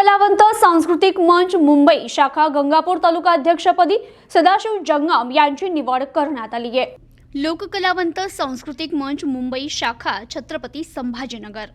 कलावंत सांस्कृतिक मंच मुंबई शाखा गंगापूर तालुका अध्यक्षपदी सदाशिव जंगम यांची निवड करण्यात आली आहे. लोककलावंत सांस्कृतिक मंच मुंबई शाखा छत्रपती संभाजीनगर.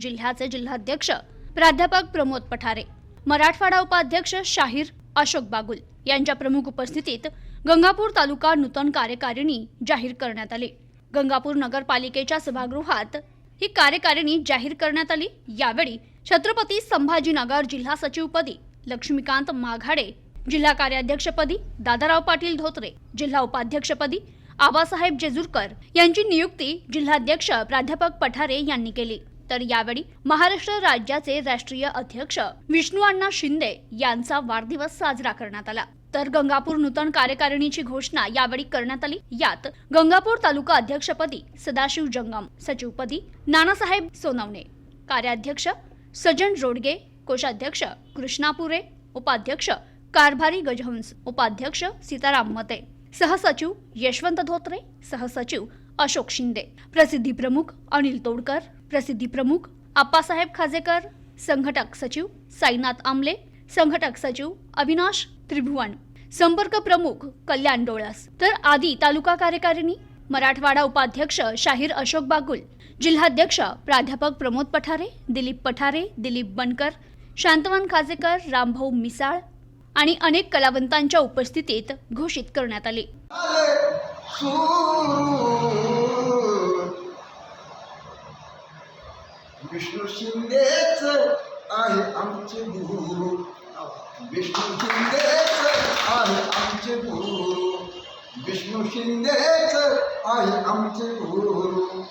जिल्ह्याचे जिल्हाध्यक्ष प्राध्यापक प्रमोद पठारे मराठवाडा उपाध्यक्ष शाहीर अशोक बागुल यांच्या प्रमुख उपस्थितीत गंगापूर तालुका नूतन कार्यकारिणी जाहीर करण्यात आली. गंगापूर नगरपालिकेच्या सभागृहात ही कार्यकारिणी जाहीर करण्यात आली. यावेळी छत्रपती संभाजीनगर जिल्हा सचिवपदी लक्ष्मीकांत माघाडे जिल्हा कार्याध्यक्षपदी दादाराव पाटील धोत्रे जिल्हा उपाध्यक्षपदी आबासाहेब जेजूरकर यांची नियुक्ती जिल्हाध्यक्ष प्राध्यापक पठारे यांनी केली. तर यावेळी महाराष्ट्र राज्याचे राष्ट्रीय अध्यक्ष विष्णू अण्णा शिंदे यांचा वाढदिवस साजरा करण्यात आला. तर गंगापूर नूतन कार्यकारिणीची घोषणा यावेळी करण्यात आली. यात गंगापूर तालुका अध्यक्षपदी सदाशिव जंगम सचिवपदी नानासाहेब सोनवणे कार्याध्यक्ष सजन रोडगे कोषाध्यक्ष कृष्णापुरे उपाध्यक्ष कारभारी गजहंस उपाध्यक्ष सीताराम मते. सहसचिव यशवंत धोत्रे सहसचिव अशोक शिंदे. प्रसिद्धी प्रमुख अनिल तोडकर प्रसिद्धी प्रमुख आप्पासाहेब खाजेकर संघटक सचिव साईनाथ आमले संघटक सचिव अविनाश त्रिभुवन. संपर्क प्रमुख कल्याण डोळस. तर आदी तालुका कार्यकारिणी मराठवाडा उपाध्यक्ष शाहीर अशोक बागुल जिल्हाध्यक्ष प्राध्यापक प्रमोद पठारे दिलीप पठारे दिलीप बनकर शांतवन खाजेकर रामभाऊ मिसाळ आणि अनेक कलावंतांच्या उपस्थितीत घोषित करण्यात आले. विष्णू शिंदेच आहे आमचे गुरु. विष्णू शिंदेच आहे आमचे गुरु. विष्णू शिंदेच आहे आमचे गुरु.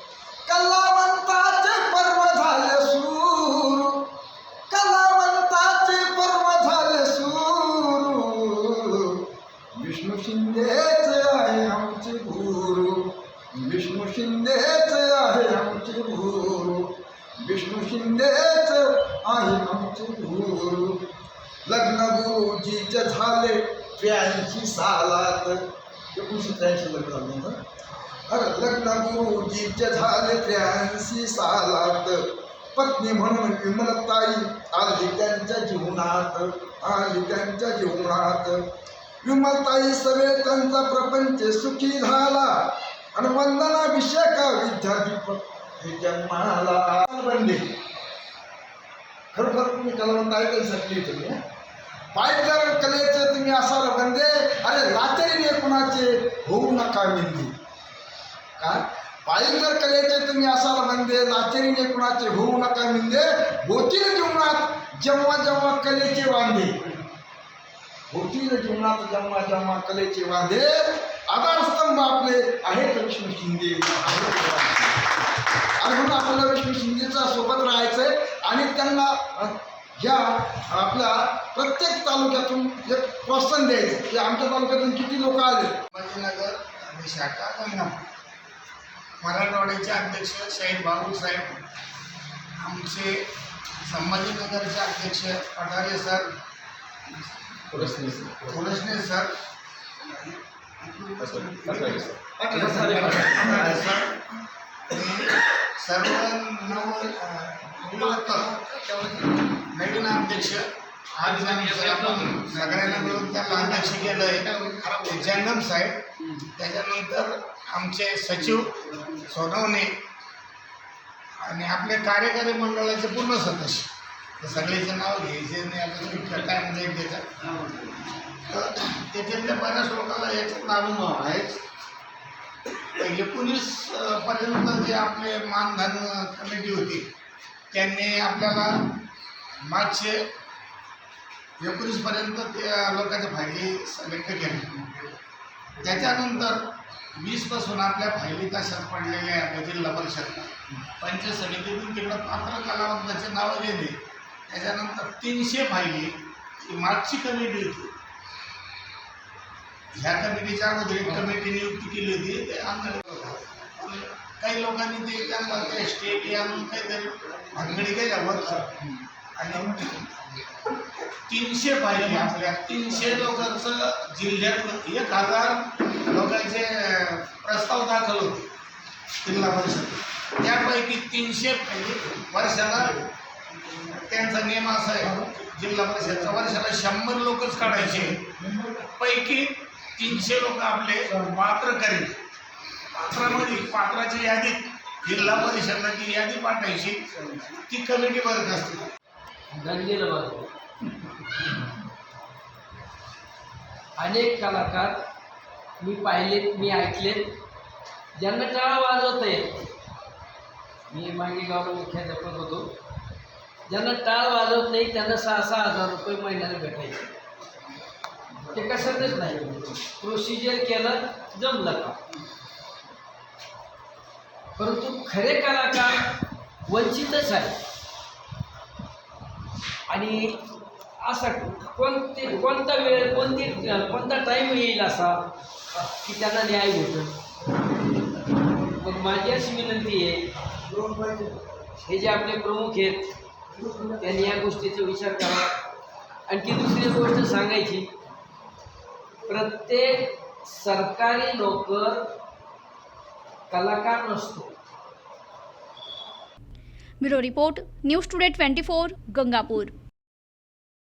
कलावंताचे पर्व झाले सुरू. कलावंताचे पर्व झाले सुरू. विष्णू शिंदेच आहे आमचे गुरु. विष्णू शिंदेच आहे आमचे गुरु. विष्णू शिंदेच आहे आमचे गुरु. लग्न गुरुजीचे झाले त्र्याऐंशी सालात. एकोणीसशे त्र्याऐंशी लग्न अरे लग्न गुरुजीचे झाले त्र्याऐंशी सालात. पत्नी म्हणून विमलताई आली त्यांच्या जीवनात आली त्यांच्या जीवनात. विमलताई सवे त्यांचा प्रपंच सुखी झाला आणि वंदनाभिषेक विद्यादीप हे जन्माला बनले. खरोखर तुम्ही कलावंत ऐकायला शकली तुम्ही? हं? पायकर कलेचे तुम्ही असाल बंदे अरे लाचारीने कुणाचे होऊ नका निंदी काय पायकर कलेचे तुम्ही असाल म्हणजे लाचारीने कुणाचे होऊ नका म्हणजे होतील जीवनात जेव्हा जेव्हा कलेचे वांदे. होतील जीवनात जेव्हा जेव्हा कलेचे वांदे आधारस्तंभ आपले आहेत विष्णू शिंदे. आणि म्हणून आपल्याला विष्णू शिंदेचा सोबत राहायचंय आणि त्यांना या आपल्या प्रत्येक तालुक्यातून एक प्रोत्साहन द्यायचं की आमच्या तालुक्यातून किती लोक आले? संभाजीनगर शाखा गंगापूर मराठवाड्याचे अध्यक्ष शहीद बाबू साहेब आमचे संभाजीनगरचे अध्यक्ष पठारे सर थोडसने सर सर सर्व नव नवीन अध्यक्ष आज आपण सगळ्यांना मिळून त्याला अध्यक्ष केलं आहे जंगम साहेब. त्याच्यानंतर आमचे सचिव सोनवणे आणि आपले कार्यकारी मंडळाचे पूर्ण सदस्य. सगळेचे सगळ्याचे नाव घ्यायचे नाही आता तुम्ही टाईम जाईल त्याचा त्याच्यातल्या बऱ्याच लोकांना याच्यात अनुभव आहेच एकोणीस पर्यंत जे आपले मानधन कमिटी होती त्यांनी आपल्याला मागचे एकोणीसपर्यंत त्या लोकांच्या भागी सिलेक्ट केल्या त्याच्यानंतर वीसपासून आपल्या फायली तशाच पडलेल्या आहेत जिल्हा परिषदला पंचायत समितीतून तिकडं पात्र कलावंताचे नावं गेले. त्याच्यानंतर तीनशे फायली ही मागची कमिटी होती. ह्या कमिटीच्या अगोदर एक कमिटी नियुक्ती केली होती. ते आंदोलन म्हणजे काही लोकांनी ते त्यांना स्टेट या म्हणून काहीतरी भानगडी केल्या वर आणि तीनशे पाहिजे आपल्या. तीनशे लोकांचं जिल्ह्यातलं एक हजार लोकांचे प्रस्ताव दाखल होते जिल्हा परिषद. त्यापैकी तीनशे पाहिजे वर्षाला त्यांचा नियम असा आहे जिल्हा परिषदचा. वर्षाला शंभर लोकच काढायचे. पैकी तीनशे लोक आपले पात्र करेल. पात्रामध्ये पात्राची यादी जिल्हा परिषदला ती यादी पाठायची. ती कमिटी वर्क असते. गंगेला अनेक कलाकार मी पाहिलेत मी ऐकलेत. ज्यांना टाळा वाजवता येत मी मागे गावाला मुख्याध्यापक होतो. ज्यांना टाळ वाजवत नाही त्यांना सहा सहा हजार रुपये महिन्याला भेटायचे. ते कशातच नाही. प्रोसिजर केलं जमलं का? परंतु खरे कलाकार वंचितच आहे आणि असं कोणते कोणता वेळ कोणती कोणता टाईम येईल असा की त्यांना न्याय भेटेल मग माझी अशी विनंती आहे हे जे आपले प्रमुख आहेत त्यांनी या गोष्टीचा विचार करा. आणखी दुसरी गोष्ट सांगायची प्रत्येक सरकारी नोकर कलाकार नसतो. Bureau report news today twenty four Gangapur.